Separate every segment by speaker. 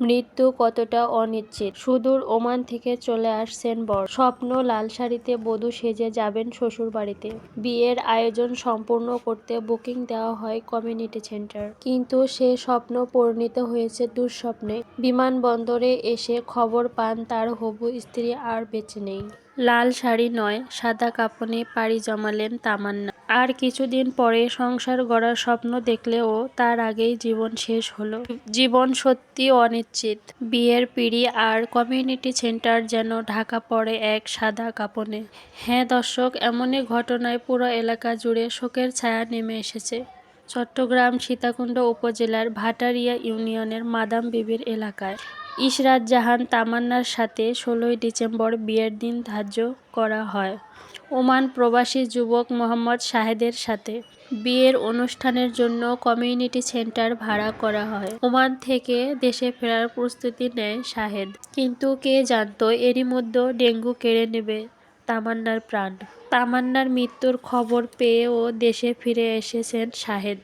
Speaker 1: মৃত্যু কতটা অনিশ্চিত? সুদূর ওমান থেকে চলে আসছেন বর। স্বপ্ন লাল শাড়িতে বধূ সেজে যাবেন শ্বশুর বাড়িতে বিয়ের আয়োজন সম্পূর্ণ করতে বুকিং দেওয়া হয় কমিউনিটি সেন্টার। কিন্তু সে স্বপ্ন পরিণত হয়েছে দুঃস্বপ্নে। বিমানবন্দরে এসে খবর পান তার হবু স্ত্রী আর বেঁচে নেই। লাল শাড়ি নয়, সাদা কাপনে পাড়ি জমালেন তামান্না। আর কিছুদিন পরে সংসার গড়ার স্বপ্ন দেখলেও তার আগেই জীবন শেষ হলো। জীবন সত্যি অনিশ্চিত। বিয়ের পিড়ি আর কমিউনিটি সেন্টার যেন ঢাকা পড়ে এক সাদা কাপনে। হ্যাঁ দর্শক, এমনই ঘটনায় পুরো এলাকা জুড়ে শোকের ছায়া নেমে এসেছে। চট্টগ্রাম, সীতাকুণ্ড উপজেলার ভাটারিয়া ইউনিয়নের মাদাম বিবির এলাকায়। ইশরাত জাহান তামান্নার সাথে ষোলোই ডিসেম্বর বিয়ের দিন ধার্য করা হয়। ওমান প্রবাসী যুবক মোহাম্মদ শাহেদের সাথে বিয়ের অনুষ্ঠানের জন্য কমিউনিটি সেন্টার ভাড়া করা হয়। ওমান থেকে দেশে ফেরার প্রস্তুতি নেয় শাহেদ। কিন্তু কে জানতো এরই মধ্যে ডেঙ্গু কেড়ে নেবে তামান্নার প্রাণ? তামান্নার মৃত্যুর খবর পেয়েও দেশে ফিরে এসেছেন শাহেদ।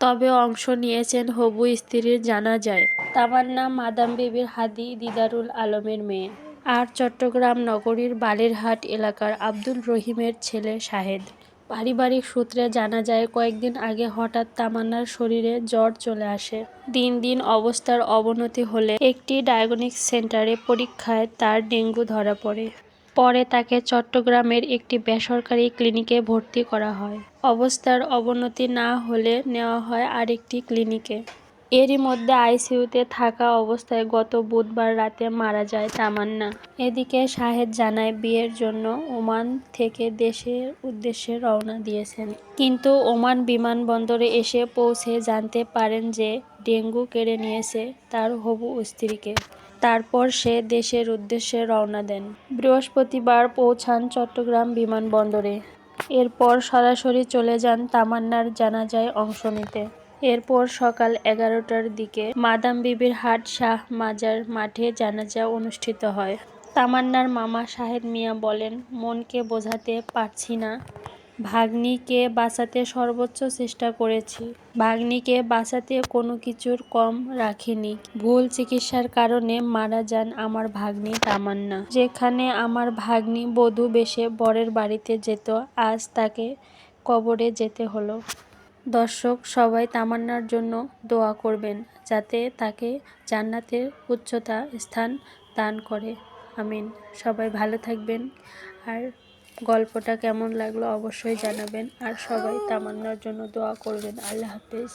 Speaker 1: তবে অংশ নিয়েছেন হবু স্ত্রীর জানা যায়। তামান্না মাদাম বিবির হাদি দিদারুল আলমের মেয়ে। আর চট্টগ্রাম নগরীর বালিরহাট এলাকার আব্দুল রহিমের ছেলে শাহেদ। পারিবারিক সূত্রে জানা যায়, কয়েকদিন আগে হঠাৎ তামান্নার শরীরে জ্বর চলে আসে। দিন দিন অবস্থার অবনতি হলে একটি ডায়াগনিক সেন্টারে পরীক্ষায় তার ডেঙ্গু ধরা পড়ে। পরে তাকে চট্টগ্রামের একটি বেসরকারি ক্লিনিকে ভর্তি করা হয়। অবস্থার অবনতি না হলে নেওয়া হয় আরেকটি ক্লিনিকে। এরই মধ্যে আইসিইউতে থাকা অবস্থায় গত বুধবার রাতে মারা যায় তামান্না। এদিকে শাহেদ জানায়, বিয়ের জন্য ওমান থেকে দেশের উদ্দেশ্যে রওনা দিয়েছেন। কিন্তু ওমান বিমানবন্দরে এসে পৌঁছে জানতে পারেন যে ডেঙ্গু কেড়ে নিয়েছে তার হবু স্ত্রীকে। তারপর সে দেশের উদ্দেশ্যে রওনা দেন। বৃহস্পতিবার পৌঁছান চট্টগ্রাম বিমানবন্দরে। এরপর সরাসরি চলে যান তামান্নার জানাজায় অংশ নিতে। এরপর সকাল এগারোটার দিকে মাদাম বিবির হাট শাহ মাজার মাঠে জানাজা অনুষ্ঠিত হয়। তামান্নার মামা শাহেদ মিয়া বলেন, মনকে বোঝাতে পারছি না। ভাগ্নিকে বাঁচাতে সর্বোচ্চ চেষ্টা করেছি। ভাগ্নিকে বাঁচাতে কোনো কিছুর কম রাখিনি। ভুল চিকিৎসার কারণে মারা যান আমার ভাগ্নি তামান্না। যেখানে আমার ভাগ্নি বধূ বেশে বরের বাড়িতে যেত, আজ তাকে কবরে যেতে হলো। দর্শক, সবাই তামান্নার জন্য দোয়া করবেন, যাতে তাকে জান্নাতের উচ্চতা স্থান দান করে। আমিন। সবাই ভালো থাকবেন। আর গল্পটা কেমন লাগল অবশ্যই জানাবেন। আর সবাই তামান্নার জন্য দোয়া করবেন। আল্লাহ হাফেজ।